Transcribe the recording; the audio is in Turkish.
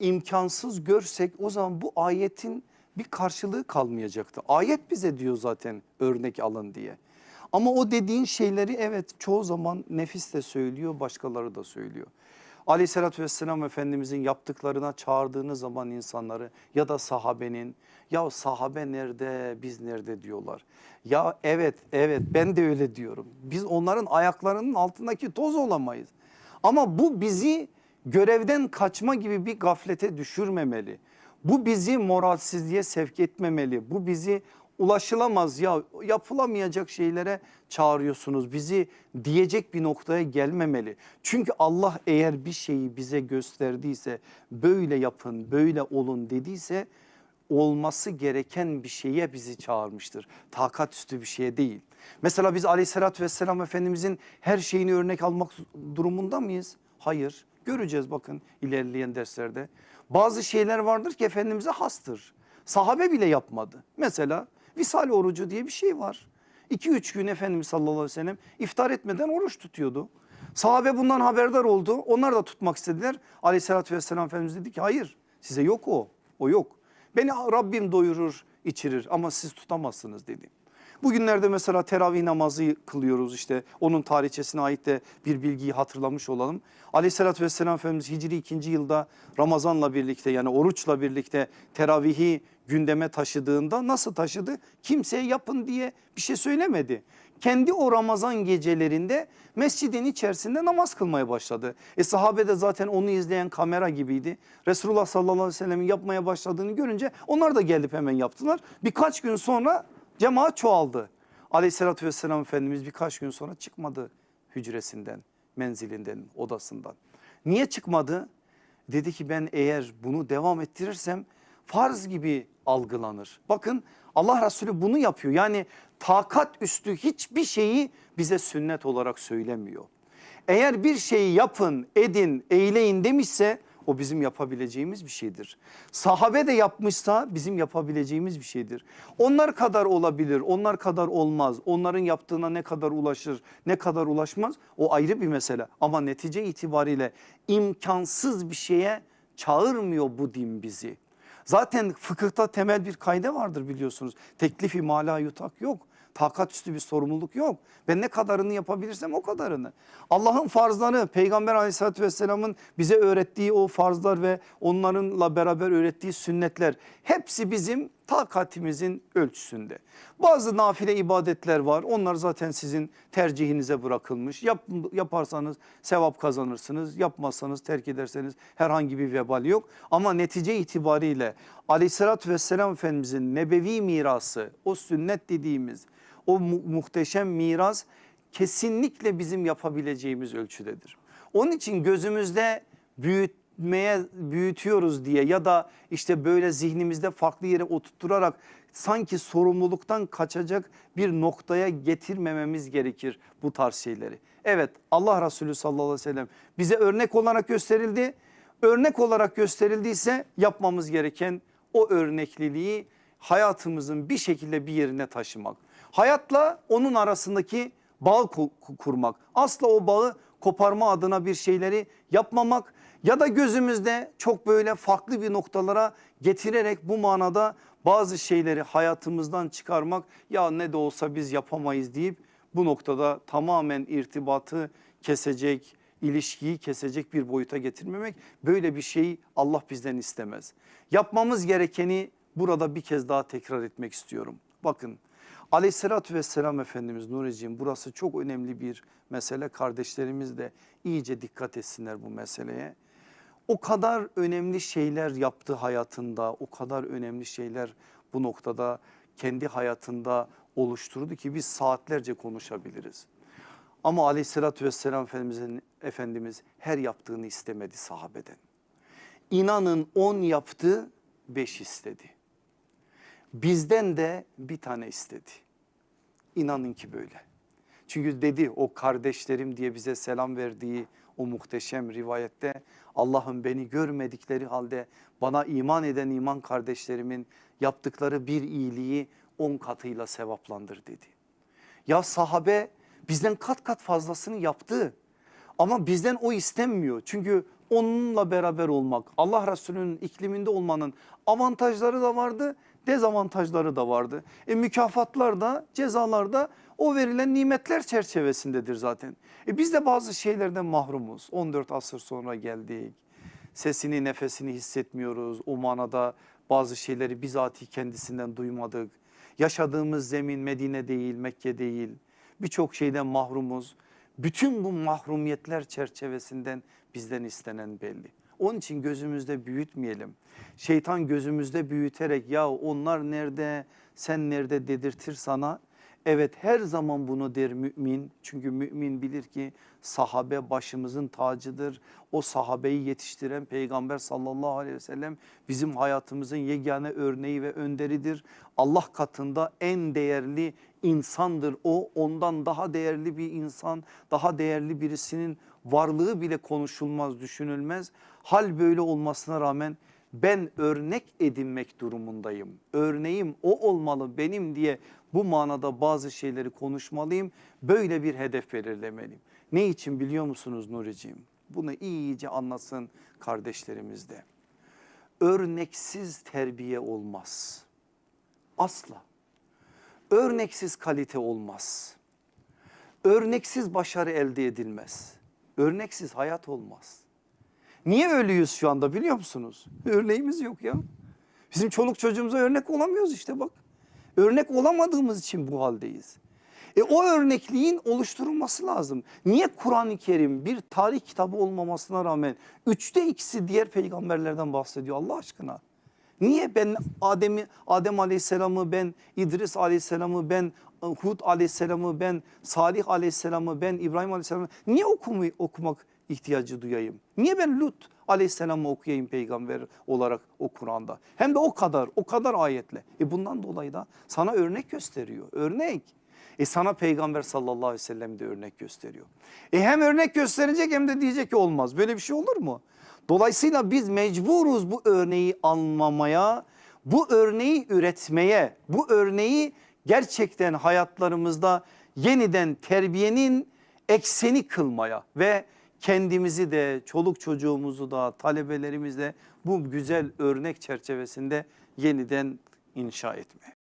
imkansız görsek o zaman bu ayetin bir karşılığı kalmayacaktı. Ayet bize diyor zaten örnek alın diye. Ama o dediğin şeyleri evet çoğu zaman nefis de söylüyor başkaları da söylüyor. Aleyhissalatü vesselam Efendimizin yaptıklarına çağırdığınız zaman insanları ya da sahabenin ya sahabe nerede biz nerede diyorlar. Ya evet evet ben de öyle diyorum. Biz onların ayaklarının altındaki toz olamayız. Ama bu bizi görevden kaçma gibi bir gaflete düşürmemeli. Bu bizi moralsizliğe sevk etmemeli. Bu bizi ulaşılamaz ya yapılamayacak şeylere çağırıyorsunuz. Bizi diyecek bir noktaya gelmemeli. Çünkü Allah eğer bir şeyi bize gösterdiyse böyle yapın böyle olun dediyse olması gereken bir şeye bizi çağırmıştır. Takat üstü bir şeye değil. Mesela biz aleyhissalatü vesselam Efendimizin her şeyini örnek almak durumunda mıyız? Hayır göreceğiz bakın ilerleyen derslerde. Bazı şeyler vardır ki Efendimiz'e hastır. Sahabe bile yapmadı. Mesela visal orucu diye bir şey var. 2-3 gün Efendimiz sallallahu aleyhi ve sellem iftar etmeden oruç tutuyordu. Sahabe bundan haberdar oldu. Onlar da tutmak istediler. Aleyhissalatü vesselam Efendimiz dedi ki hayır size yok o. O yok. Beni Rabbim doyurur içirir ama siz tutamazsınız dedi. Bugünlerde mesela teravih namazı kılıyoruz işte onun tarihçesine ait de bir bilgiyi hatırlamış olalım. Aleyhissalatü vesselam Efendimiz Hicri 2. yılda Ramazan'la birlikte yani oruçla birlikte teravihi gündeme taşıdığında nasıl taşıdı? Kimseye yapın diye bir şey söylemedi. Kendi o Ramazan gecelerinde mescidin içerisinde namaz kılmaya başladı. E sahabe de zaten onu izleyen kamera gibiydi. Resulullah sallallahu aleyhi ve sellemin yapmaya başladığını görünce onlar da gelip hemen yaptılar. Birkaç gün sonra cemaat çoğaldı. Aleyhissalatü vesselam Efendimiz birkaç gün sonra çıkmadı hücresinden, menzilinden, odasından. Niye çıkmadı? Dedi ki ben eğer bunu devam ettirirsem farz gibi algılanır. Bakın Allah Resulü bunu yapıyor. Yani takat üstü hiçbir şeyi bize sünnet olarak söylemiyor. Eğer bir şeyi yapın, edin, eyleyin demişse o bizim yapabileceğimiz bir şeydir. Sahabe de yapmışsa bizim yapabileceğimiz bir şeydir. Onlar kadar olabilir, onlar kadar olmaz. Onların yaptığına ne kadar ulaşır, ne kadar ulaşmaz o ayrı bir mesele. Ama netice itibariyle imkansız bir şeye çağırmıyor bu din bizi. Zaten fıkıhta temel bir kaide vardır biliyorsunuz. Teklifi mala yutak yok. Takat üstü bir sorumluluk yok. Ben ne kadarını yapabilirsem o kadarını. Allah'ın farzları peygamber aleyhissalatü vesselamın bize öğrettiği o farzlar ve onlarınla beraber öğrettiği sünnetler hepsi bizim takatimizin ölçüsünde. Bazı nafile ibadetler var onlar zaten sizin tercihinize bırakılmış. Yap, yaparsanız sevap kazanırsınız yapmazsanız terk ederseniz herhangi bir vebal yok. Ama netice itibariyle aleyhissalatü vesselam efendimizin nebevi mirası o sünnet dediğimiz o mu muhteşem miras kesinlikle bizim yapabileceğimiz ölçüdedir. Onun için gözümüzde büyütmeye büyütüyoruz diye ya da işte böyle zihnimizde farklı yere oturtturarak sanki sorumluluktan kaçacak bir noktaya getirmememiz gerekir bu tarz şeyleri. Evet Allah Resulü sallallahu aleyhi ve sellem bize örnek olarak gösterildi. Örnek olarak gösterildiyse yapmamız gereken o örnekliliği hayatımızın bir şekilde bir yerine taşımak. Hayatla onun arasındaki bağ kurmak. Asla o bağı koparma adına bir şeyleri yapmamak ya da gözümüzde çok böyle farklı bir noktalara getirerek bu manada bazı şeyleri hayatımızdan çıkarmak ya ne de olsa biz yapamayız deyip bu noktada tamamen irtibatı kesecek, ilişkiyi kesecek bir boyuta getirmemek böyle bir şeyi Allah bizden istemez. Yapmamız gerekeni burada bir kez daha tekrar etmek istiyorum. Bakın Aleyhissalatü vesselam Efendimiz Nuriciğim burası çok önemli bir mesele. Kardeşlerimiz de iyice dikkat etsinler bu meseleye. O kadar önemli şeyler yaptı hayatında, o kadar önemli şeyler bu noktada kendi hayatında oluşturdu ki biz saatlerce konuşabiliriz. Ama aleyhissalatü vesselam Efendimizin, Efendimiz her yaptığını istemedi sahabeden. İnanın on yaptı, beş istedi. Bizden de bir tane istedi. İnanın ki böyle. Çünkü dedi o kardeşlerim diye bize selam verdiği o muhteşem rivayette Allah'ın beni görmedikleri halde bana iman eden iman kardeşlerimin yaptıkları bir iyiliği on katıyla sevaplandır dedi. Ya sahabe bizden kat kat fazlasını yaptı ama bizden o istenmiyor. Çünkü onunla beraber olmak, Allah Resulü'nün ikliminde olmanın avantajları da vardı, dezavantajları da vardı. E mükafatlar da cezalar da o verilen nimetler çerçevesindedir zaten. E biz de bazı şeylerden mahrumuz. 14 asır sonra geldik. Sesini nefesini hissetmiyoruz. O manada bazı şeyleri bizatihi kendisinden duymadık. Yaşadığımız zemin Medine değil Mekke değil. Birçok şeyden mahrumuz. Bütün bu mahrumiyetler çerçevesinden bizden istenen belli. Onun için gözümüzde büyütmeyelim. Şeytan gözümüzde büyüterek ya onlar nerede sen nerede dedirtir sana. Evet her zaman bunu der mümin. Çünkü mümin bilir ki sahabe başımızın tacıdır. O sahabeyi yetiştiren peygamber sallallahu aleyhi ve sellem bizim hayatımızın yegane örneği ve önderidir. Allah katında en değerli insandır o. Ondan daha değerli bir insan, daha değerli birisinin varlığı bile konuşulmaz, düşünülmez. Hal böyle olmasına rağmen ben örnek edinmek durumundayım. Örneğim o olmalı benim diye bu manada bazı şeyleri konuşmalıyım. Böyle bir hedef belirlemeliyim. Ne için biliyor musunuz Nuriciğim? Bunu iyice anlasın kardeşlerimiz de. Örneksiz terbiye olmaz. Asla. Örneksiz kalite olmaz. Örneksiz başarı elde edilmez. Örneksiz hayat olmaz. Niye ölüyüz şu anda biliyor musunuz? Örneğimiz yok ya. Bizim çoluk çocuğumuza örnek olamıyoruz işte bak. Örnek olamadığımız için bu haldeyiz. E o örnekliğin oluşturulması lazım. Niye Kur'an-ı Kerim bir tarih kitabı olmamasına rağmen üçte ikisi diğer peygamberlerden bahsediyor Allah aşkına? Niye ben Adem'i Adem Aleyhisselam'ı ben İdris Aleyhisselam'ı ben Hud Aleyhisselam'ı ben Salih Aleyhisselam'ı ben İbrahim Aleyhisselam'ı niye okumu, okumak ihtiyacı duyayım? Niye ben Lut Aleyhisselam'ı okuyayım peygamber olarak o Kur'an'da? Hem de o kadar o kadar ayetle. E bundan dolayı da sana örnek gösteriyor. Örnek. E sana peygamber sallallahu aleyhi ve sellem de örnek gösteriyor. E hem örnek gösterecek hem de diyecek ki olmaz. Böyle bir şey olur mu? Dolayısıyla biz mecburuz bu örneği almamaya, bu örneği üretmeye, bu örneği gerçekten hayatlarımızda yeniden terbiyenin ekseni kılmaya ve kendimizi de çoluk çocuğumuzu da talebelerimizle bu güzel örnek çerçevesinde yeniden inşa etmeye.